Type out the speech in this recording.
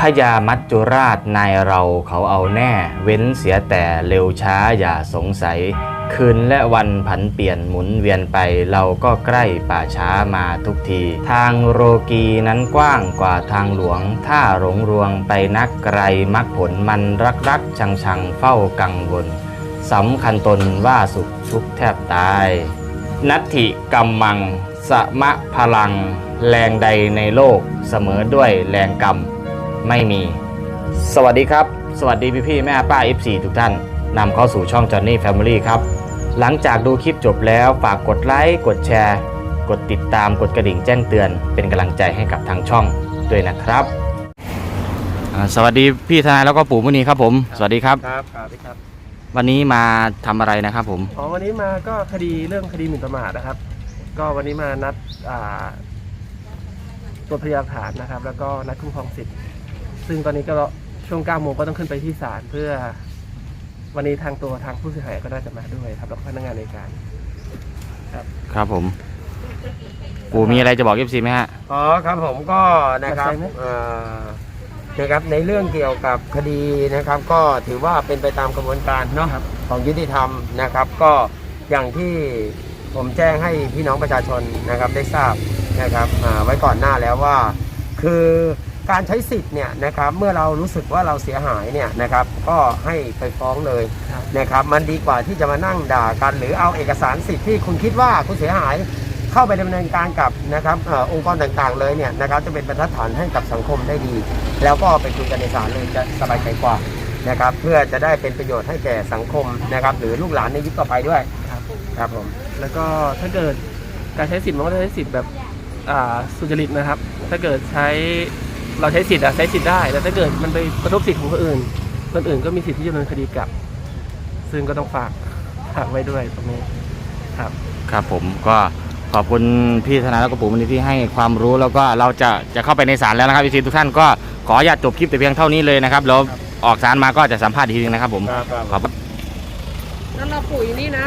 พญามัจจุราชนายเราเขาเอาแน่ เว้นเสียแต่เร็วช้าอย่าสงสัย คืนและวันผันเปลี่ยนหมุนเวียนไปเราก็ใกล้ป่าช้ามาทุกที ทางโรกีนั้นกว้างกว่าทางหลวง ถ้าหลงรวงไปนักไกลมักผลมันรักรักชังชังเฝ้ากังวลสำคัญตนว่าสุขทุกแทบตาย นัตถิกัมมัง สมะพลัง แรงใดในโลกเสมอด้วยแรงกรรม ไม่มี สวัสดีครับ สวัสดีพี่พี่ๆแม่ป้า F4 ทุกท่านนำเข้าสู่ช่อง Johnny Family ครับ หลังจากดูคลิปจบแล้วฝากกดไลค์กดแชร์ กดติดตามกดกระดิ่งแจ้งเตือน เป็นกำลังใจให้กับทางช่องด้วยนะครับอ่าสวัสดีพี่ทนายแล้วก็ปู่มุนีครับผม สวัสดีครับ ครับครับพี่ครับวันนี้มาทำอะไรนะครับผม อ๋อวันนี้มาก็คดีเรื่องคดีหมิ่นประมาทนะครับ ก็วันนี้มานัดอ่าตัวพยานหลักฐานนะครับ แล้วก็นัดคุ้มครองสิทธิ์ ซึ่งตอนนี้ก็ช่วง9โมงก็ต้องขึ้นไปที่ศาลเพื่อวันนี้ทางตัวทางผู้เสียหายก็น่าจะมาด้วยครับแล้วก็พนักงานในการครับผมปู่มีอะไรจะบอก F4 ไหมฮะ อ๋อครับผมก็นะครับเอ่อนะครับในเรื่องเกี่ยวกับคดีนะครับ ก็ถือว่าเป็นไปตามกระบวนการเนาะของยุติธรรมนะครับ ก็อย่างที่ผมแจ้งให้พี่น้องประชาชนนะครับได้ทราบนะครับอ่าไว้ก่อนหน้าแล้วว่า คือ การใช้สิทธิ์เนี่ยนะครับเมื่อเรารู้สึกว่าเราเสียหายเนี่ยนะครับก็ให้ไปฟ้องเลยครับนะครับมันดีกว่าที่จะมานั่งด่ากัน หรือเอาเอกสารสิทธิ์ที่คุณคิดว่าคุณเสียหายเข้าไปดำเนินการกับนะครับเออองค์กรต่างๆเลยเนี่ยนะครับจะเป็นบรรทัดฐานให้กับสังคมได้ดี แล้วก็ไปคุยกันในศาลเลยจะสบายใจกว่านะครับเพื่อจะได้เป็นประโยชน์ให้แก่สังคมนะครับหรือลูกหลานในยุคต่อไปด้วยครับครับผมแล้วก็ถ้าเกิดการใช้สิทธิ์มันก็จะใช้สิทธิ์แบบอ่าสุจริตนะครับ ถ้าเกิดใช้ เราใช้สิทธิ์อะใช้สิทธิ์ได้แต่ถ้าเกิดมันไปกระทบสิทธิ์ของคนอื่น คนอื่นก็มีสิทธิ์ที่จะดำเนินคดีกลับ ซึ่งก็ต้องฝากฝากไว้ด้วยตรงนี้ครับ ครับผมก็ขอบคุณพี่ธนาแล้วก็ปู่มุนีที่ให้ความรู้แล้วก็เราจะจะเข้าไปในศาลแล้วนะครับพี่ซีทุกท่านก็ขออนุญาตจบคลิปแต่เพียงเท่านี้เลยนะครับแล้วออกศาลมาก็จะสัมภาษณ์อีกทีนึงนะครับผมครับขอบนั่นเราปุ๋ยนี่นะ